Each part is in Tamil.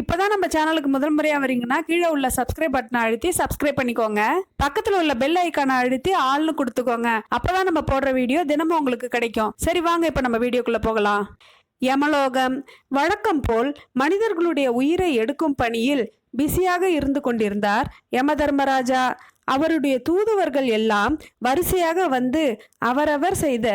இப்போதான் நம்ம சேனலுக்கு முதல் முறையாக வரீங்கன்னா கீழே உள்ள சப்ஸ்கிரைப் பட்டனை அழுத்தி சப்ஸ்கிரைப் பண்ணிக்கோங்க. பக்கத்தில் உள்ள பெல் ஐக்கானை அழுத்தி ஆள்னு கொடுத்துக்கோங்க. அப்போதான் நம்ம போடுற வீடியோ தினமும் உங்களுக்கு கிடைக்கும். சரி வாங்க இப்போ நம்ம வீடியோக்குள்ளே போகலாம். யமலோகம். வழக்கம் போல் மனிதர்களுடைய உயிரை எடுக்கும் பணியில் பிஸியாக இருந்து கொண்டிருந்தார் யம தர்மராஜா அவருடைய தூதுவர்கள் எல்லாம் வரிசையாக வந்து அவரவர் செய்த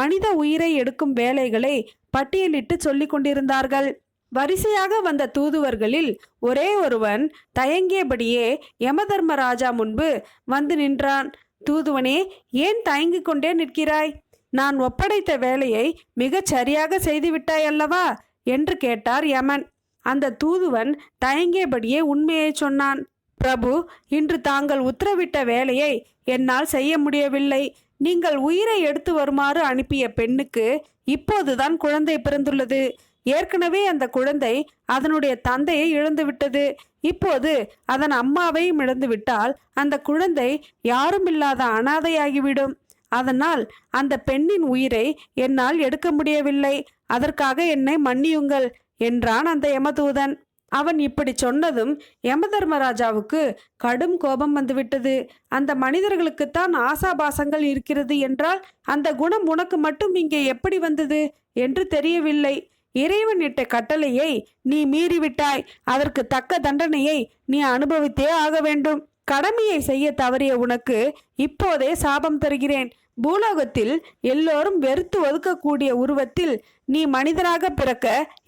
மனித உயிரை எடுக்கும் வேலைகளை பட்டியலிட்டு சொல்லிக் கொண்டிருந்தார்கள். வரிசையாக வந்த தூதுவர்களில் ஒரே ஒருவன் தயங்கியபடியே யமதர்மராஜா முன்பு வந்து நின்றான். தூதுவனே ஏன் தயங்கிக் கொண்டே நிற்கிறாய்? நான் ஒப்படைத்த வேலையை மிகச் சரியாக செய்துவிட்டாய் அல்லவா? என்று கேட்டார் யமன். அந்த தூதுவன் தயங்கியபடியே உண்மையை சொன்னான். பிரபு இன்று தாங்கள் உத்தரவிட்ட வேலையை என்னால் செய்ய முடியவில்லை. நீங்கள் உயிரை எடுத்து வருமாறு அனுப்பிய பெண்ணுக்கு இப்போதுதான் குழந்தை பிறந்துள்ளது. ஏற்கனவே அந்த குழந்தை அதனுடைய தந்தையை இழந்துவிட்டது. இப்போது அதன் அம்மாவையும் இழந்துவிட்டால் அந்த குழந்தை யாரும் இல்லாத அனாதையாகிவிடும். அதனால் அந்த பெண்ணின் உயிரை என்னால் எடுக்க முடியவில்லை. அதற்காக என்னை மன்னியுங்கள் என்றான் அந்த யமதூதன். அவன் இப்படி சொன்னதும் யமதர்மராஜாவுக்கு கடும் கோபம் வந்துவிட்டது. அந்த மனிதர்களுக்குத்தான் ஆசாபாசங்கள் இருக்கிறது என்றால் அந்த குணம் உனக்கு மட்டும் இங்கே எப்படி வந்தது என்று தெரியவில்லை. இறைவன் இட்ட கட்டளையை நீ மீறிவிட்டாய். அதற்கு தக்க தண்டனையை நீ அனுபவித்தே ஆக வேண்டும். கடமையை செய்ய தவறிய உனக்கு இப்போதே சாபம் தருகிறேன். பூலோகத்தில் எல்லோரும் வெறுத்து ஒதுக்கக்கூடிய உருவத்தில் நீ மனிதனாக பிறக்க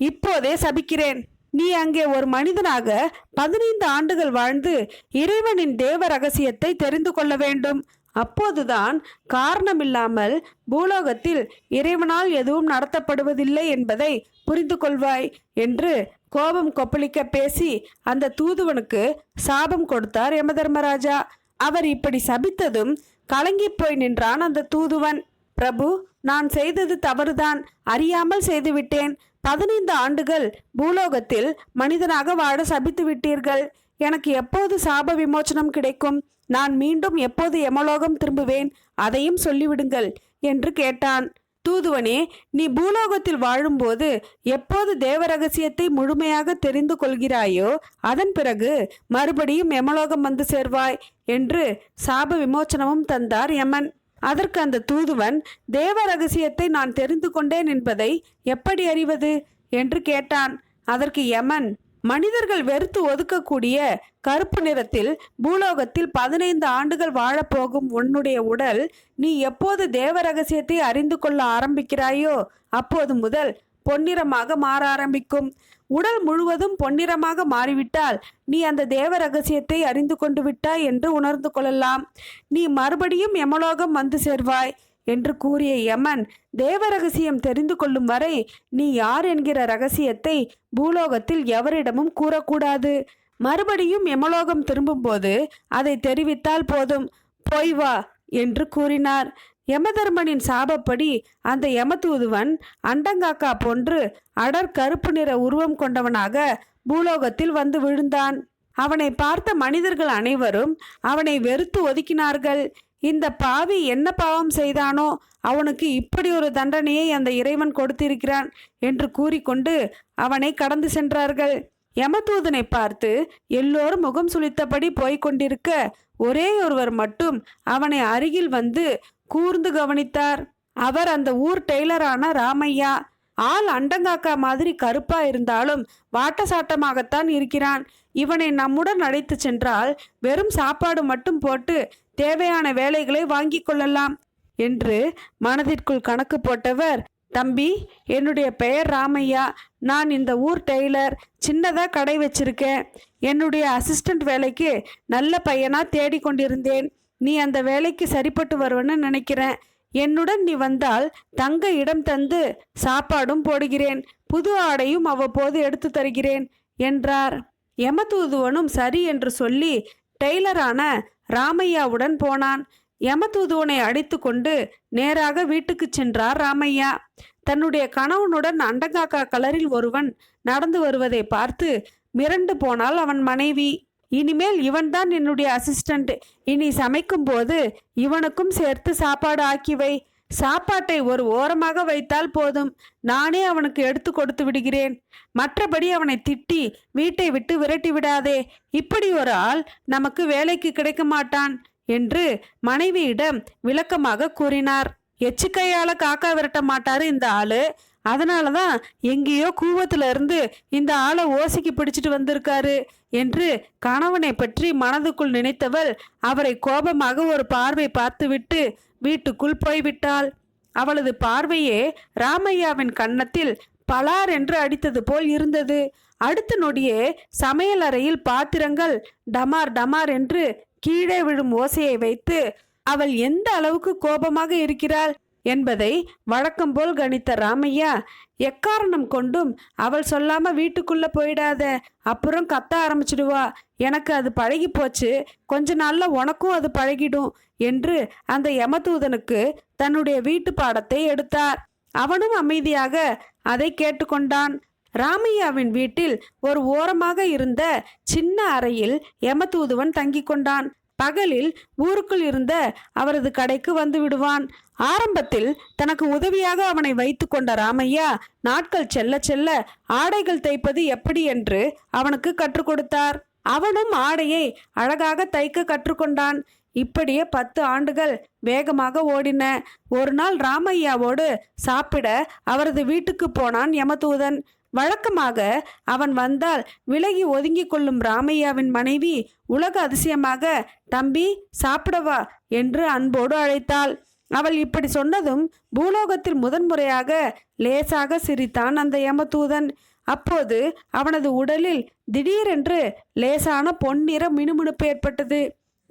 இப்போதே சபிக்கிறேன். நீ அங்கே ஒரு மனிதனாக பதினைந்து ஆண்டுகள் வாழ்ந்து இறைவனின் தேவ ரகசியத்தை தெரிந்து கொள்ள வேண்டும். அப்போதுதான் காரணமில்லாமல் பூலோகத்தில் இறைவனால் எதுவும் நடத்தப்படுவதில்லை என்பதை புரிந்து கொள்வாய் என்று கோபம் கொப்பளிக்க பேசி அந்த தூதுவனுக்கு சாபம் கொடுத்தார் யமதர்மராஜா. அவர் இப்படி சபித்ததும் கலங்கிப் போய் நின்றான் அந்த தூதுவன். பிரபு நான் செய்தது தவறுதான். அறியாமல் செய்துவிட்டேன். பதினைந்து ஆண்டுகள் பூலோகத்தில் மனிதனாக வாழ சபித்து விட்டீர்கள் எனக்கு எப்போது சாப விமோச்சனம் கிடைக்கும்? நான் மீண்டும் எப்போது யமலோகம் திரும்புவேன்? அதையும் சொல்லிவிடுங்கள் என்று கேட்டான். தூதுவனே நீ பூலோகத்தில் வாழும்போது எப்போது தேவ ரகசியத்தை முழுமையாக தெரிந்து கொள்கிறாயோ அதன் பிறகு மறுபடியும் எமலோகம் வந்து சேர்வாய் என்று சாப விமோச்சனமும் தந்தார் யமன். அதற்கு அந்த தூதுவன் தேவ ரகசியத்தை நான் தெரிந்து கொண்டேன் என்பதை எப்படி அறிவது? என்று கேட்டான். அதற்கு யமன் மனிதர்கள் வெறுத்து ஒதுக்கக்கூடிய கருப்பு நிறத்தில் பூலோகத்தில் பதினைந்து ஆண்டுகள் வாழப்போகும் உன்னுடைய உடல் நீ எப்போது தேவ ரகசியத்தை அறிந்து கொள்ள ஆரம்பிக்கிறாயோ அப்போது முதல் பொன்னிறமாக மாற ஆரம்பிக்கும். உடல் முழுவதும் பொன்னிறமாக மாறிவிட்டால் நீ அந்த தேவ ரகசியத்தை அறிந்து கொண்டு விட்டாய் என்று உணர்ந்து கொள்ளலாம். நீ மறுபடியும் எமலோகம் வந்து சேர்வாய். என்று கூறிய யமன் தேவ ரகசியம் தெரிந்து கொள்ளும் வரை நீ யார் என்கிற ரகசியத்தை பூலோகத்தில் எவரிடமும் கூறக்கூடாது. மறுபடியும் யமலோகம் திரும்பும்போது அதை தெரிவித்தால் போதும். போய் வா என்று கூறினார். யமதர்மனின் சாபப்படி அந்த யமதூதுவன் அண்டங்காக்கா போன்று அடர் கருப்பு நிற உருவம் கொண்டவனாக பூலோகத்தில் வந்து விழுந்தான். அவனை பார்த்த மனிதர்கள் அனைவரும் அவனை வெறுத்து ஒதுக்கினார்கள். இந்த பாவி என்ன பாவம் செய்தானோ அவனுக்கு இப்படி ஒரு தண்டனையை அந்த இறைவன் கொடுத்திருக்கிறான் என்று கூறிக்கொண்டு அவனை கடந்து சென்றார்கள். யமதூதனை பார்த்து எல்லோரும் முகம் சுளித்தபடி போய்க் கொண்டிருக்க ஒரே ஒருவர் மட்டும் அவனை அருகில் வந்து கூர்ந்து கவனித்தார். அவர் அந்த ஊர் டெய்லரான ராமையா. ஆள் அண்டங்காக்கா மாதிரி கருப்பா இருந்தாலும் வாட்டசாட்டமாகத்தான் இருக்கிறான். இவனை நம்முடன் அழைத்து சென்றால் வெறும் சாப்பாடு மட்டும் போட்டு தேவையான வேலைகளை வாங்கி கொள்ளலாம் என்று மனதிற்குள் கணக்கு போட்டவர் தம்பி என்னுடைய பெயர் ராமையா. நான் இந்த ஊர் டெய்லர். சின்னதாக கடை வச்சிருக்கேன். என்னுடைய அசிஸ்டண்ட் வேலைக்கு நல்ல பையனாக தேடிக்கொண்டிருந்தேன் நீ அந்த வேலைக்கு சரிப்பட்டு வருவன்னு நினைக்கிறேன். என்னுடன் நீ வந்தால் தங்க இடம் தந்து சாப்பாடும் போடுகிறேன். புது ஆடையும் அவ்வப்போது எடுத்து தருகிறேன் என்றார். எமதூதுவனும் சரி என்று சொல்லி டெய்லரான ராமையாவுடன் போனான். யமதூதுவனை அடித்து கொண்டு நேராக வீட்டுக்கு சென்றார் ராமையா. தன்னுடைய கணவனுடன் அண்டங்காக்கா கலரில் ஒருவன் நடந்து வருவதை பார்த்து மிரண்டு போனால் அவன் மனைவி. இனிமேல் இவன்தான் என்னுடைய அசிஸ்டண்ட் இனி சமைக்கும் போது இவனுக்கும் சேர்த்து சாப்பாடு ஆக்கிவை. சாப்பாட்டை ஒரு ஓரமாக வைத்தால் போதும். நானே அவனுக்கு எடுத்து கொடுத்து விடுகிறேன். மற்றபடி அவனை திட்டி வீட்டை விட்டு விரட்டி விடாதே. இப்படி ஒரு ஆள் நமக்கு வேலைக்கு கிடைக்க மாட்டான் என்று மனைவியிடம் விளக்கமாக கூறினார். எச்சிக்கையால காக்கா விரட்ட மாட்டாரு இந்த ஆளு. அதனால தான் எங்கேயோ கூவத்துல இருந்து இந்த ஆளை ஓசிக்கு பிடிச்சிட்டு வந்திருக்காரு என்று கணவனை பற்றி மனதுக்குள் நினைத்தவள் அவரை கோபமாக ஒரு பார்வை பார்த்துவிட்டு வீட்டுக்குள் போய்விட்டாள். அவளது பார்வையே ராமையாவின் கன்னத்தில் பலார் என்று அடித்தது போல் இருந்தது. அடுத்த நொடியே சமையல் அறையில் பாத்திரங்கள் டமார் டமார் என்று கீழே விழும் ஓசையை வைத்து அவள் எந்த அளவுக்கு கோபமாக இருக்கிறாள்? என்பதை வழக்கம் போல் கணித்த ராமையா எக்காரணம் கொண்டும் அவள் சொல்லாம வீட்டுக்குள்ள போயிடாத அப்புறம் கத்த ஆரம்பிச்சிடுவா. எனக்கு அது பழகி போச்சு கொஞ்ச நாள்ல உனக்கும் அது பழகிடும் என்று அந்த யமதூதனுக்கு தன்னுடைய வீட்டு பாடத்தை எடுத்தார். அவனும் அமைதியாக அதை கேட்டுக்கொண்டான். ராமையாவின் வீட்டில் ஒரு ஓரமாக இருந்த சின்ன அறையில் யமதூதுவன் தங்கிக் கொண்டான் பகலில் ஊருக்குள் இருந்த அவரது கடைக்கு வந்து விடுவான். ஆரம்பத்தில் தனக்கு உதவியாக அவனை வைத்து கொண்ட ராமையா நாட்கள் செல்ல செல்ல ஆடைகள் தைப்பது எப்படி என்று அவனுக்கு கற்றுக் கொடுத்தார். அவனும் ஆடையை அழகாக தைக்க கற்றுக்கொண்டான் இப்படியே பத்து ஆண்டுகள் வேகமாக ஓடின. ஒரு நாள் ராமையாவோடு சாப்பிட அவரது வீட்டுக்கு போனான் யமதூதன். வழக்கமாக அவன் வந்தால் விலகி ஒதுங்கிக் கொள்ளும் ராமையாவின் மனைவி உலக அதிசயமாக தம்பி சாப்பிடவா? என்று அன்போடு அழைத்தாள். அவள் இப்படி சொன்னதும் பூலோகத்தில் முதன்முறையாக லேசாக சிரித்தான் அந்த யமதூதன். அப்போது அவனது உடலில் திடீரென்று லேசான பொன்னிற மினுமினுப்பு ஏற்பட்டது.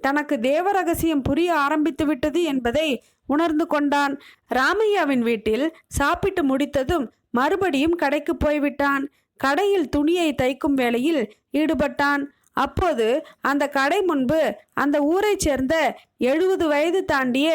தனக்கு தேவ ரகசியம் புரிய ஆரம்பித்து விட்டது என்பதை உணர்ந்து கொண்டான். ராமையாவின் வீட்டில் சாப்பிட்டு முடித்ததும் மறுபடியும் கடைக்கு போய்விட்டான். கடையில் துணியை தைக்கும் வேலையில் ஈடுபட்டான். அப்போது அந்த கடை முன்பு அந்த ஊரைச் சேர்ந்த எழுபது வயது தாண்டிய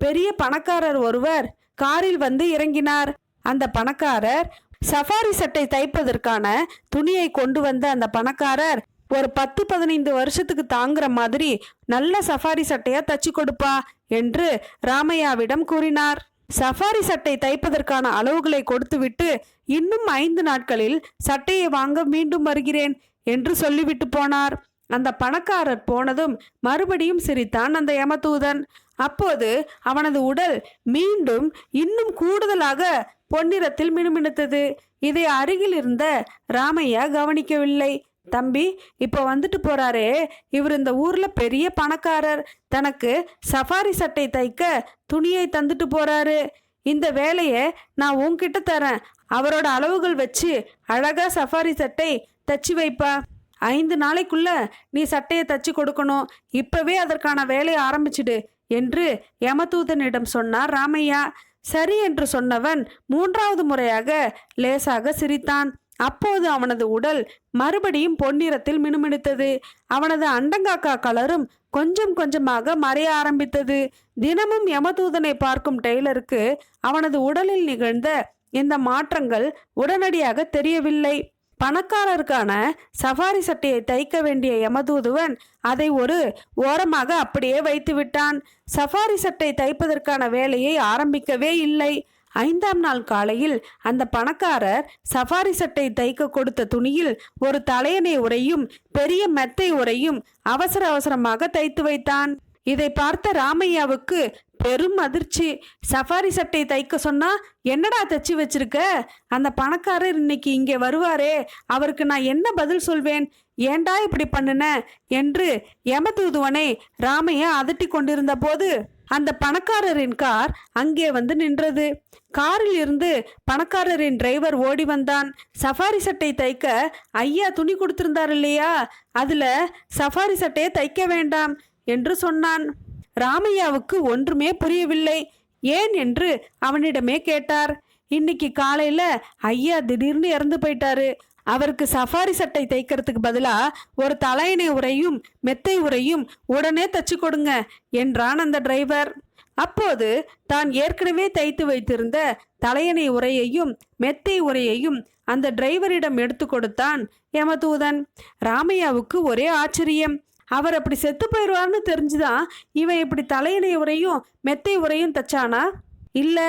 பெரிய பணக்காரர் ஒருவர் காரில் வந்து இறங்கினார். அந்த பணக்காரர் சஃபாரி சட்டை தைப்பதற்கான துணியை கொண்டு வந்த அந்த பணக்காரர் ஒரு பத்து பதினைந்து வருஷத்துக்கு தாங்குற மாதிரி நல்ல சஃபாரி சட்டையா தச்சு கொடுப்பா என்று ராமையாவிடம் கூறினார். சஃபாரி சட்டை தைப்பதற்கான அளவுகளை கொடுத்துவிட்டு இன்னும் ஐந்து நாட்களில் சட்டையை வாங்க மீண்டும் வருகிறேன் என்று சொல்லிவிட்டு போனார். அந்த பணக்காரர் போனதும் மறுபடியும் சிரித்தான் அந்த யமதூதன். அப்போது அவனது உடல் மீண்டும் இன்னும் கூடுதலாக பொன்னிறத்தில் மினுமினுத்தது. இதை அருகில் இருந்த ராமையா கவனிக்கவில்லை. தம்பி இப்போ வந்துட்டு போறாரே. இவர் இந்த ஊர்ல பெரிய பணக்காரர். தனக்கு சஃபாரி சட்டை தைக்க துணியை தந்துட்டு போறாரு. இந்த வேலையை நான் உன்கிட்ட தரேன். அவரோட அளவுகள் வச்சு அழகா சஃபாரி சட்டை தச்சு வைப்பா. ஐந்து நாளைக்குள்ள நீ சட்டையை தச்சு கொடுக்கணும். இப்பவே அதற்கான வேலையை ஆரம்பிச்சிடு என்று யமதூதனிடம் சொன்னார் ராமையா. சரி என்று சொன்னவன் மூன்றாவது முறையாக லேசாக சிரித்தான். அப்போது அவனது உடல் மறுபடியும் பொன்னிறத்தில் மினுமினுத்தது. அவனது அண்டங்காக்கா கலரும் கொஞ்சம் கொஞ்சமாக மறைய ஆரம்பித்தது. தினமும் யமதூதனை பார்க்கும் டெய்லருக்கு அவனது உடலில் நிகழ்ந்த இந்த மாற்றங்கள் உடனடியாக தெரியவில்லை. பணக்காரருக்கான சஃபாரி சட்டையை தைக்க வேண்டிய யமதூதுவன் அதை ஒரு ஓரமாக அப்படியே வைத்து விட்டான் சஃபாரி சட்டை தைப்பதற்கான வேலையை ஆரம்பிக்கவே இல்லை. ஐந்தாம் நாள் காலையில் அந்த பணக்காரர் சஃபாரி சட்டை தைக்க கொடுத்த துணியில் ஒரு தலையணை உரையும் பெரிய மெத்தை உரையும் அவசர அவசரமாக தைத்து வைத்தான். இதை பார்த்த ராமையாவுக்கு பெரும் அதிர்ச்சி. சஃபாரி சட்டை தைக்க சொன்னா என்னடா தச்சு வச்சிருக்க? அந்த பணக்காரர் இன்னைக்கு இங்கே வருவாரே. அவருக்கு நான் என்ன பதில் சொல்வேன்? ஏண்டா இப்படி பண்ணுன? என்று யமதூதுவனை ராமையா அதட்டி கொண்டிருந்த போது அந்த பணக்காரரின் கார் அங்கே வந்து நின்றது. காரில் இருந்து பணக்காரரின் டிரைவர் ஓடி வந்தான். சஃபாரி சட்டை தைக்க ஐயா துணி கொடுத்திருந்தார் இல்லையா? அதில் சஃபாரி சட்டையை தைக்க வேண்டாம் என்று சொன்னான். ராமையாவுக்கு ஒன்றுமே புரியவில்லை. ஏன் என்று அவனிடமே கேட்டார். இன்னைக்கு காலையில் ஐயா திடீர்னு இறந்து போயிட்டாரு. அவருக்கு சஃபாரி சட்டை தைக்கிறதுக்கு பதிலாக ஒரு தலையணை உரையும் மெத்தை உரையும் உடனே தச்சு கொடுங்க என்றான் அந்த டிரைவர். அப்போது தான் ஏற்கனவே தைத்து வைத்திருந்த தலையணை உரையையும் மெத்தை உரையையும் அந்த டிரைவரிடம் எடுத்து கொடுத்தான் எமதூதன் ராமையாவுக்கு ஒரே ஆச்சரியம். அவர் அப்படி செத்து போயிடுவார்னு தெரிஞ்சுதான் இவன் இப்படி தலையணை உரையும் மெத்தை உரையும் தச்சானா? இல்லை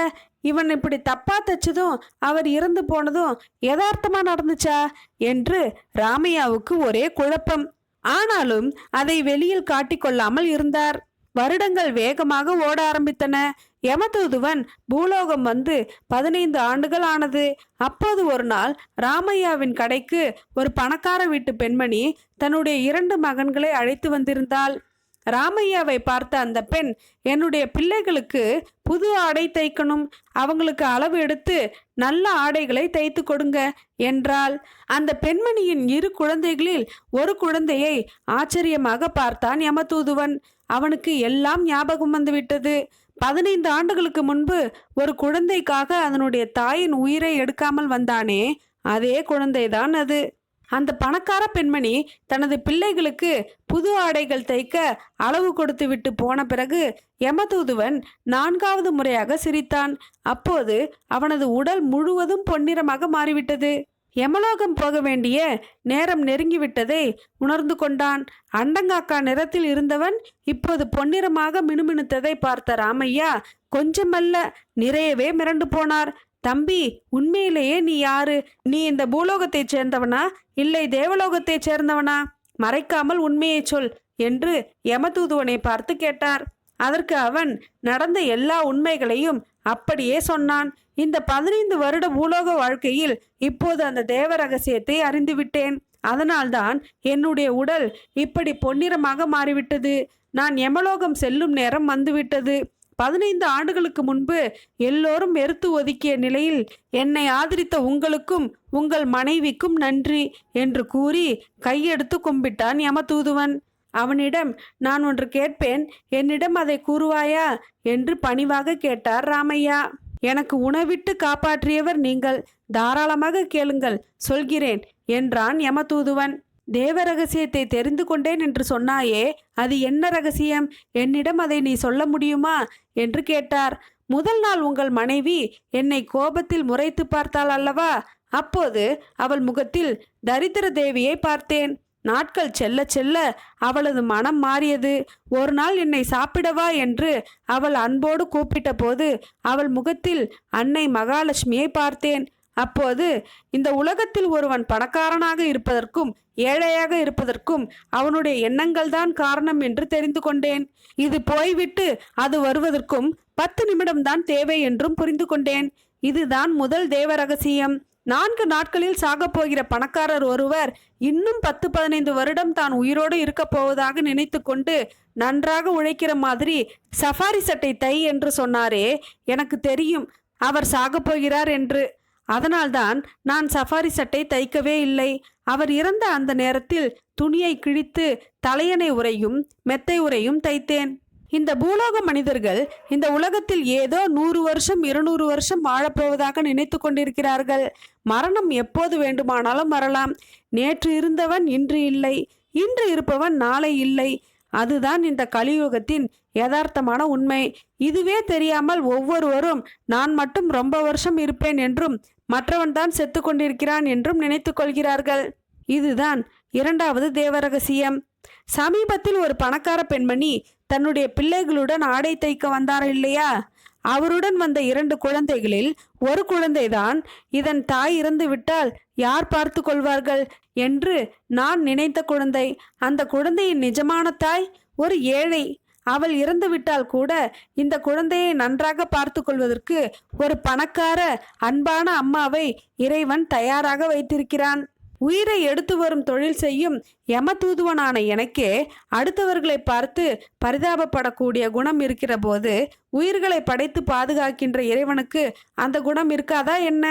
இவன் இப்படி தப்பா தச்சதும் அவர் இறந்து போனதும் யதார்த்தமா நடந்துச்சா? என்று ராமையாவுக்கு ஒரே குழப்பம். ஆனாலும் அதை வெளியில் காட்டிக்கொள்ளாமல் இருந்தார். வருடங்கள் வேகமாக ஓட ஆரம்பித்தன. யமதூதுவன் பூலோகம் வந்து பதினைந்து ஆண்டுகள் ஆனது. அப்போது ஒரு நாள் ராமையாவின் கடைக்கு ஒரு பணக்கார வீட்டு பெண்மணி தன்னுடைய இரண்டு மகன்களை அழைத்து வந்திருந்தாள். ராமையாவை பார்த்த அந்த பெண் என்னுடைய பிள்ளைகளுக்கு புது ஆடை தைக்கணும். அவங்களுக்கு அளவு எடுத்து நல்ல ஆடைகளை தைத்து கொடுங்க என்றால் அந்த பெண்மணியின் இரு குழந்தைகளில் ஒரு குழந்தையை ஆச்சரியமாக பார்த்தான் யமதூதுவன். அவனுக்கு எல்லாம் ஞாபகம் வந்துவிட்டது. பதினைந்து ஆண்டுகளுக்கு முன்பு ஒரு குழந்தைக்காக அதனுடைய தாயின் உயிரை எடுக்காமல் வந்தானே. அதே குழந்தைதான் அது. அந்த பணக்கார பெண்மணி தனது பிள்ளைகளுக்கு புது ஆடைகள் தைக்க அளவு கொடுத்து விட்டு போன பிறகு யமதூதுவன் நான்காவது முறையாக சிரித்தான். அப்போது அவனது உடல் முழுவதும் பொன்னிறமாக மாறிவிட்டது. யமலோகம் போக வேண்டிய நேரம் நெருங்கிவிட்டதை உணர்ந்து கொண்டான். அண்டங்காக்கா நிறத்தில் இருந்தவன் இப்போது பொன்னிறமாக மினுமினுத்ததை பார்த்த ராமையா கொஞ்சமல்ல நிறையவே மிரண்டு போனார். தம்பி உண்மையிலேயே நீ யாரு? நீ இந்த பூலோகத்தை சேர்ந்தவனா? இல்லை தேவலோகத்தைச் சேர்ந்தவனா? மறைக்காமல் உண்மையை சொல் என்று யமதூதுவனை பார்த்து கேட்டார். அதற்கு அவன் நடந்த எல்லா உண்மைகளையும் அப்படியே சொன்னான். இந்த பதினைந்து வருட பூலோக வாழ்க்கையில் இப்போது அந்த தேவ ரகசியத்தை அறிந்துவிட்டேன். அதனால்தான் என்னுடைய உடல் இப்படி பொன்னிறமாக மாறிவிட்டது. நான் யமலோகம் செல்லும் நேரம் வந்துவிட்டது. பதினைந்து ஆண்டுகளுக்கு முன்பு எல்லோரும் வெறுத்து ஒதுக்கிய நிலையில் என்னை ஆதரித்த உங்களுக்கும் உங்கள் மனைவிக்கும் நன்றி என்று கூறி கையெடுத்து கும்பிட்டான் யமதூதுவன். அவனிடம் நான் ஒன்று கேட்பேன் என்னிடம் அதை கூறுவாயா? என்று பணிவாக கேட்டார் ராமையா. எனக்கு உணவிட்டு காப்பாற்றியவர் நீங்கள் தாராளமாக கேளுங்கள் சொல்கிறேன் என்றான் யமதூதுவன். தேவ ரகசியத்தை தெரிந்து கொண்டேன் என்று சொன்னாயே அது என்ன ரகசியம்? என்னிடம் அதை நீ சொல்ல முடியுமா? என்று கேட்டார். முதல் நாள் உங்கள் மனைவி என்னை கோபத்தில் முறைத்து பார்த்தாள் அல்லவா? அப்போது அவள் முகத்தில் தரித்திர தேவியை பார்த்தேன். நாட்கள் செல்ல செல்ல அவளது மனம் மாறியது. ஒரு நாள் என்னை சாப்பிடவா என்று அவள் அன்போடு கூப்பிட்ட போது அவள் முகத்தில் அன்னை மகாலட்சுமியை பார்த்தேன். அப்போது இந்த உலகத்தில் ஒருவன் பணக்காரனாக இருப்பதற்கும் ஏழையாக இருப்பதற்கும் அவனுடைய எண்ணங்கள் தான் காரணம் என்று தெரிந்து கொண்டேன். இது போய்விட்டு அது வருவதற்கும் பத்து நிமிடம்தான் தேவை என்றும் புரிந்து கொண்டேன். இதுதான் முதல் தேவ ரகசியம். நான்கு நாட்களில் சாகப்போகிற பணக்காரர் ஒருவர் இன்னும் பத்து பதினைந்து வருடம் தான் உயிரோடு இருக்கப் போவதாக நினைத்து கொண்டு நன்றாக உழைக்கிற மாதிரி சஃபாரி சட்டை தை என்று சொன்னாரே எனக்கு தெரியும் அவர் சாகப் போகிறார் என்று. அதனால்தான் நான் சஃபாரி சட்டை தைக்கவே இல்லை. அவர் இறந்த அந்த நேரத்தில் துணியை கிழித்து தலையணை உரையும் மெத்தை உரையும் தைத்தேன். இந்த பூலோக மனிதர்கள் இந்த உலகத்தில் ஏதோ நூறு வருஷம் இருநூறு வருஷம் வாழப்போவதாக நினைத்து கொண்டிருக்கிறார்கள். மரணம் எப்போது வேண்டுமானாலும் வரலாம். நேற்று இருந்தவன் இன்று இல்லை. இன்று இருப்பவன் நாளை இல்லை. அதுதான் இந்த கலியுகத்தின் யதார்த்தமான உண்மை. இதுவே தெரியாமல் ஒவ்வொருவரும் நான் மட்டும் ரொம்ப வருஷம் இருப்பேன் என்றும் மற்றவன்தான் செத்து கொண்டிருக்கிறான் என்றும் நினைத்து கொள்கிறார்கள். இதுதான் இரண்டாவது தேவரகசியம். சமீபத்தில் ஒரு பணக்கார பெண்மணி தன்னுடைய பிள்ளைகளுடன் ஆடை தைக்க வந்தார் இல்லையா? அவருடன் வந்த இரண்டு குழந்தைகளில் ஒரு குழந்தைதான் இதன் தாய் இறந்து விட்டால் யார் பார்த்து கொள்வார்கள் என்று நான் நினைத்த குழந்தை. அந்த குழந்தையின் நிஜமான தாய் ஒரு ஏழை. அவள் இறந்துவிட்டால் கூட இந்த குழந்தையை நன்றாக பார்த்து கொள்வதற்கு ஒரு பணக்கார அன்பான அம்மாவை இறைவன் தயாராக வைத்திருக்கிறான். உயிரை எடுத்து வரும் தொழில் செய்யும் யமதூதுவனான எனக்கே அடுத்தவர்களை பார்த்து பரிதாபப்படக்கூடிய குணம் இருக்கிற போது உயிர்களை படைத்து பாதுகாக்கின்ற இறைவனுக்கு அந்த குணம் இருக்காதா என்ன?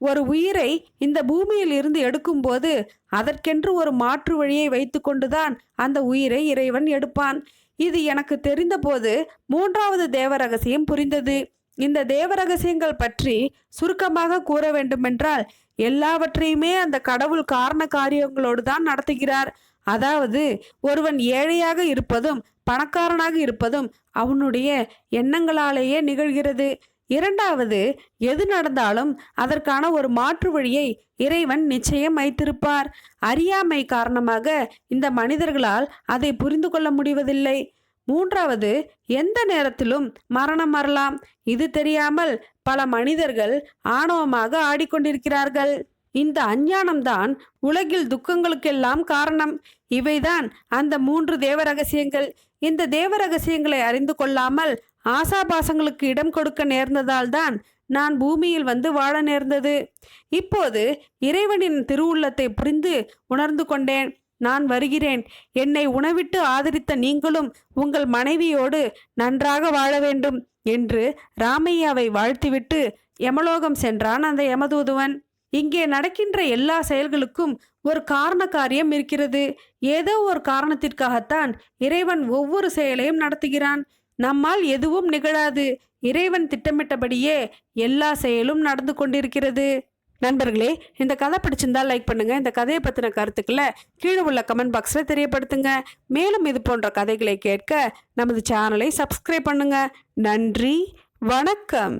ஒரு உயிரை இந்த பூமியில் இருந்து எடுக்கும்போது அதற்கென்று ஒரு மாற்று வழியை வைத்துக்கொண்டுதான் அந்த உயிரை இறைவன் எடுப்பான். இது எனக்கு தெரிந்தபோது மூன்றாவது தேவ ரகசியம் புரிந்தது. இந்த தேவ ரகசியங்கள் பற்றி சுருக்கமாக கூற வேண்டுமென்றால் எல்லாவற்றையுமே அந்த கடவுள் காரண காரியங்களோடு தான் நடத்துகிறார். அதாவது ஒருவன் ஏழையாக இருப்பதும் பணக்காரனாக இருப்பதும் அவனுடைய எண்ணங்களாலேயே நிகழ்கிறது. இரண்டாவது எது நடந்தாலும் அதற்கான ஒரு மாற்று வழியை இறைவன் நிச்சயம் வைத்திருப்பார். அறியாமை காரணமாக இந்த மனிதர்களால் அதை புரிந்து கொள்ள முடிவதில்லை. மூன்றாவது எந்த நேரத்திலும் மரணம் வரலாம். இது தெரியாமல் பல மனிதர்கள் ஆணவமாக ஆடிக்கொண்டிருக்கிறார்கள். இந்த அஞ்ஞானம்தான் உலகில் துக்கங்களுக்கெல்லாம் காரணம். இவைதான் அந்த மூன்று தேவ ரகசியங்கள். இந்த தேவ ரகசியங்களை அறிந்து கொள்ளாமல் ஆசாபாசங்களுக்கு இடம் கொடுக்க நேர்ந்ததால் தான் நான் பூமியில் வந்து வாழ நேர்ந்தது. இப்போது இறைவனின் திருவுள்ளத்தை புரிந்து உணர்ந்து கொண்டேன். நான் வருகிறேன். என்னை உணவிட்டு ஆதரித்த நீங்களும் உங்கள் மனைவியோடு நன்றாக வாழ வேண்டும் என்று ராமையாவை வாழ்த்திவிட்டு யமலோகம் சென்றான் அந்த யமதூதுவன். இங்கே நடக்கின்ற எல்லா செயல்களுக்கும் ஒரு காரண காரியம் இருக்கிறது. ஏதோ ஒரு காரணத்திற்காகத்தான் இறைவன் ஒவ்வொரு செயலையும் நடத்துகிறான். நம்மால் எதுவும் நிகழாது. இறைவன் திட்டமிட்டபடியே எல்லா செயலும் நடந்து கொண்டிருக்கிறது. நண்பர்களே இந்த கதை பிடிச்சிருந்தா லைக் பண்ணுங்க. இந்த கதையை பற்றின கருத்துக்களை கீழே உள்ள கமெண்ட் பாக்ஸில் தெரியப்படுத்துங்க. மேலும் இது போன்ற கதைகளை கேட்க நமது சேனலை சப்ஸ்கிரைப் பண்ணுங்க. நன்றி வணக்கம்.